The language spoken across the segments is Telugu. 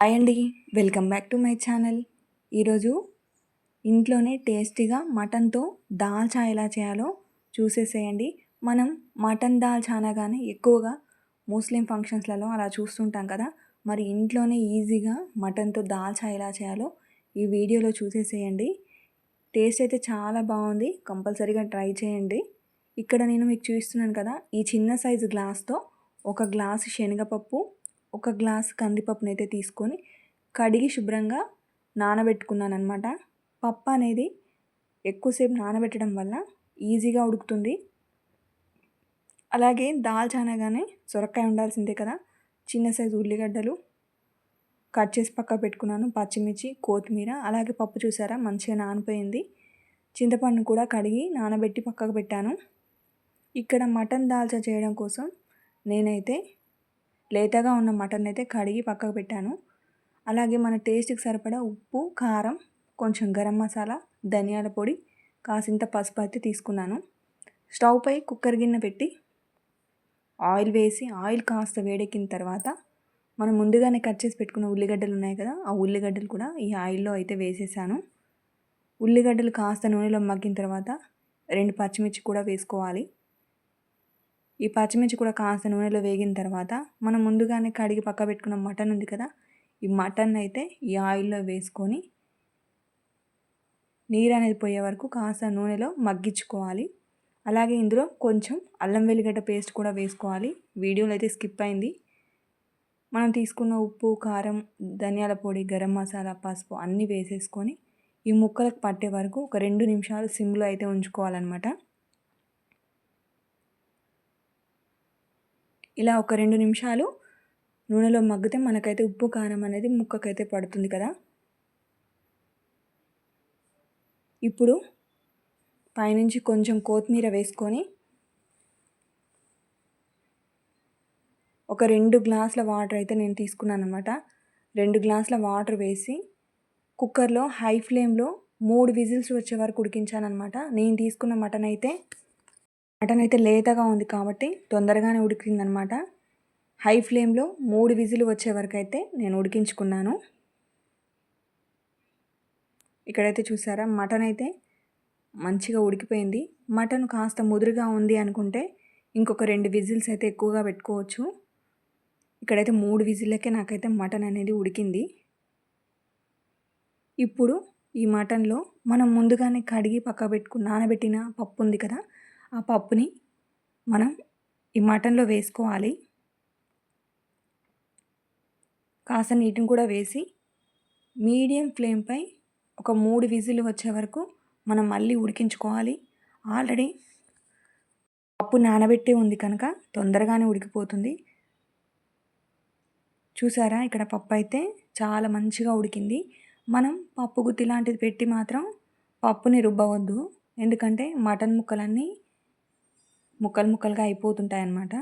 హాయ్ అండి welcome back to my channel. ఈరోజు ఇంట్లోనే టేస్టీగా మటన్తో దాల్చా ఎలా చేయాలో చూసేసేయండి. మనం మటన్ దాల్చా అనగానే ఎక్కువగా ముస్లిం ఫంక్షన్స్లలో అలా చూస్తుంటాం కదా మరి ఇంట్లోనే ఈజీగా మటన్తో దాల్చా ఎలా చేయాలో ఈ వీడియోలో చూసేసేయండి. టేస్ట్ అయితే చాలా బాగుంది కంపల్సరీగా ట్రై చేయండి. ఇక్కడ నేను మీకు చూపిస్తున్నాను కదా ఈ చిన్న సైజు గ్లాస్తో ఒక గ్లాస్ శనగపప్పు ఒక గ్లాస్ కందిపప్పును అయితే తీసుకొని కడిగి శుభ్రంగా నానబెట్టుకున్నాను అనమాట పప్పు అనేది ఎక్కువసేపు నానబెట్టడం వల్ల ఈజీగా ఉడుకుతుంది. అలాగే దాల్చానగానే సొరకాయ ఉండాల్సిందే కదా. చిన్న సైజు ఉల్లిగడ్డలు కట్ చేసి పక్క పెట్టుకున్నాను. పచ్చిమిర్చి కొత్తిమీర అలాగే పప్పు చూసారా? మంచిగా నానిపోయింది. చింతపండు కూడా కడిగి నానబెట్టి పక్కకు పెట్టాను. ఇక్కడ మటన్ దాల్చా చేయడం కోసం నేనైతే లేతగా ఉన్న మటన్ అయితే కడిగి పక్కకు పెట్టాను. అలాగే మన టేస్ట్కి సరిపడా ఉప్పు కారం కొంచెం గరం మసాలా ధనియాల పొడి కాసింత పసుపు అయితే తీసుకున్నాను. స్టవ్ పై కుక్కర్ గిన్నె పెట్టి ఆయిల్ వేసి ఆయిల్ కాస్త వేడెక్కిన తర్వాత మనం ముందుగానే కట్ చేసి పెట్టుకున్న ఉల్లిగడ్డలు ఉన్నాయి కదా ఆ ఉల్లిగడ్డలు కూడా ఈ ఆయిల్లో అయితే వేసేసాను. ఉల్లిగడ్డలు కాస్త నూనెలో మగ్గిన తర్వాత రెండు పచ్చిమిర్చి కూడా వేసుకోవాలి. ఈ పచ్చిమిర్చి కూడా కాస్త నూనెలో వేగిన తర్వాత మనం ముందుగానే కడిగి పక్క పెట్టుకున్న మటన్ ఉంది కదా ఈ మటన్ అయితే ఈ ఆయిల్లో వేసుకొని నీరు అనేది పోయే వరకు కాస్త నూనెలో మగ్గించుకోవాలి. అలాగే ఇందులో కొంచెం అల్లం వెల్లిగడ్డ పేస్ట్ కూడా వేసుకోవాలి. వీడియోలో అయితే స్కిప్ అయింది. మనం తీసుకున్న ఉప్పు కారం ధనియాల పొడి గరం మసాలా పసుపు అన్నీ వేసేసుకొని ఈ ముక్కలకు పట్టే వరకు ఒక రెండు నిమిషాలు సిమ్లో అయితే ఉంచుకోవాలన్నమాట. ఇలా ఒక రెండు నిమిషాలు నూనెలో మగ్గితే మనకైతే ఉప్పు కారం అనేది ముక్కకైతే పడుతుంది కదా. ఇప్పుడు పైనుంచి కొంచెం కొత్తిమీర వేసుకొని ఒక రెండు గ్లాసుల వాటర్ అయితే నేను తీసుకున్నాను అనమాట రెండు గ్లాసుల వాటర్ వేసి కుక్కర్లో హై ఫ్లేమ్లో మూడు విజిల్స్ వచ్చే వరకు అనమాట నేను తీసుకున్న మటన్ అయితే మటన్ అయితే లేతగా ఉంది కాబట్టి తొందరగానే ఉడికిందనమాట. హై ఫ్లేమ్లో మూడు విజిల్ వచ్చే వరకు అయితే నేను ఉడికించుకున్నాను. ఇక్కడైతే చూసారా మటన్ అయితే మంచిగా ఉడికిపోయింది. మటన్ కాస్త ముదురుగా ఉంది అనుకుంటే ఇంకొక రెండు విజిల్స్ అయితే ఎక్కువగా పెట్టుకోవచ్చు. ఇక్కడైతే మూడు విజిల్లకే నాకైతే మటన్ అనేది ఉడికింది. ఇప్పుడు ఈ మటన్లో మనం ముందుగానే కడిగి పక్క పెట్టుకు నానబెట్టిన పప్పు ఉంది కదా ఆ పప్పుని మనం ఈ మటన్లో వేసుకోవాలి. కాస్త నీటిని కూడా వేసి మీడియం ఫ్లేమ్పై ఒక మూడు విజిల్ వచ్చే వరకు మనం మళ్ళీ ఉడికించుకోవాలి. ఆల్రెడీ పప్పు నానబెట్టే ఉంది కనుక తొందరగానే ఉడికిపోతుంది. చూసారా ఇక్కడ పప్పు అయితే చాలా మంచిగా ఉడికింది. మనం పప్పు గుత్తి లాంటిది పెట్టి మాత్రం పప్పుని రుబ్బవద్దు. ఎందుకంటే మటన్ ముక్కలన్నీ ముక్కలు ముక్కలుగా అయిపోతుంటాయి అన్నమాట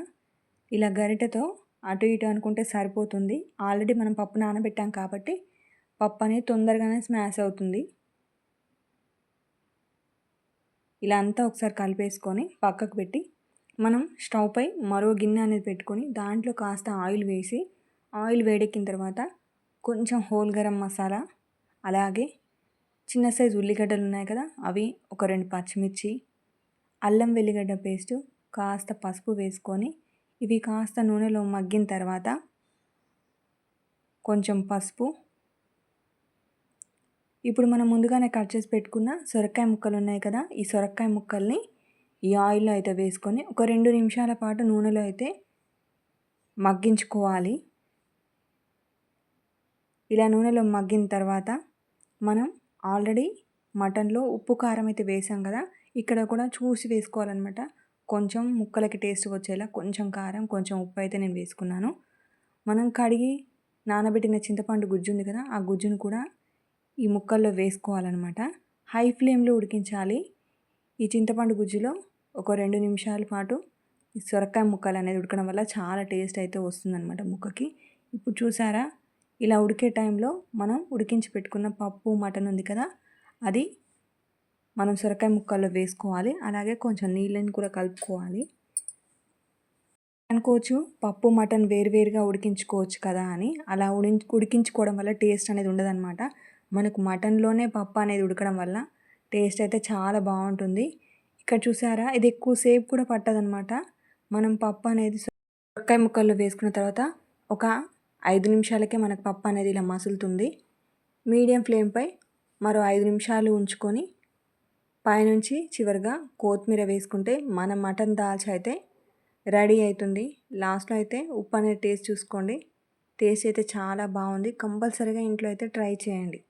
ఇలా గరిటెతో అటు ఇటు అనుకుంటే సరిపోతుంది. ఆల్రెడీ మనం పప్పు నానబెట్టాం కాబట్టి పప్పు అనేది తొందరగానే స్మాష్ అవుతుంది. ఇలా అంతా ఒకసారి కలిపేసుకొని పక్కకు పెట్టి మనం స్టవ్ పై మరో గిన్నె అనేది పెట్టుకొని దాంట్లో కాస్త ఆయిల్ వేసి ఆయిల్ వేడెక్కిన తర్వాత కొంచెం హోల్ గరం మసాలా అలాగే చిన్న సైజు ఉల్లిగడ్డలు ఉన్నాయి కదా అవి ఒక రెండు పచ్చిమిర్చి అల్లం వెల్లిగడ్డ పేస్టు కాస్త పసుపు వేసుకొని ఇవి కాస్త నూనెలో మగ్గిన తర్వాత కొంచెం పసుపు. ఇప్పుడు మనం ముందుగానే కట్ చేసి పెట్టుకున్న సొరకాయ ముక్కలు ఉన్నాయి కదా ఈ సొరకాయ ముక్కల్ని ఈ ఆయిల్లో అయితే వేసుకొని ఒక రెండు నిమిషాల పాటు నూనెలో అయితే మగ్గించుకోవాలి. ఇలా నూనెలో మగ్గిన తర్వాత మనం ఆల్రెడీ మటన్లో ఉప్పు కారం అయితే వేసాం కదా ఇక్కడ కూడా చూసి వేసుకోవాలన్నమాట. కొంచెం ముక్కలకి టేస్ట్ వచ్చేలా కొంచెం కారం కొంచెం ఉప్పు అయితే నేను వేసుకున్నాను. మనం కడిగి నానబెట్టిన చింతపండు గుజ్జు ఉంది కదా ఆ గుజ్జును కూడా ఈ ముక్కల్లో వేసుకోవాలన్నమాట. హై ఫ్లేమ్లో ఉడికించాలి. ఈ చింతపండు గుజ్జులో ఒక రెండు నిమిషాల పాటు ఈ సొరకాయ ముక్కలు అనేది ఉడకడం వల్ల చాలా టేస్ట్ అయితే వస్తుందన్నమాట ముక్కకి. ఇప్పుడు చూసారా? ఇలా ఉడికే టైంలో మనం ఉడికించి పెట్టుకున్న పప్పు మటన్ ఉంది కదా అది మనం సొరకాయ ముక్కల్లో వేసుకోవాలి. అలాగే కొంచెం నీళ్ళని కూడా కలుపుకోవాలి. అనుకోవచ్చు పప్పు మటన్ వేరువేరుగా ఉడికించుకోవచ్చు కదా అని. అలా ఉడి ఉడికించుకోవడం వల్ల టేస్ట్ అనేది ఉండదన్నమాట. మనకు మటన్లోనే పప్పు అనేది ఉడకడం వల్ల టేస్ట్ అయితే చాలా బాగుంటుంది. ఇక్కడ చూసారా? ఇది ఎక్కువసేపు కూడా పట్టదనమాట మనం పప్పు అనేది సొరకాయ ముక్కల్లో వేసుకున్న తర్వాత ఒక ఐదు నిమిషాలకే మనకు పప్పు అనేది ఇలా మసులుతుంది. మీడియం ఫ్లేమ్పై మరో ఐదు నిమిషాలు ఉంచుకొని పైనుంచి చివరిగా కొత్తిమీర వేసుకుంటే మన మటన్ దాల్చి అయితే రెడీ అవుతుంది. లాస్ట్లో అయితే ఉప్పు అనేది టేస్ట్ చూసుకోండి. టేస్ట్ అయితే చాలా బాగుంది. కంపల్సరీగా ఇంట్లో అయితే ట్రై చేయండి.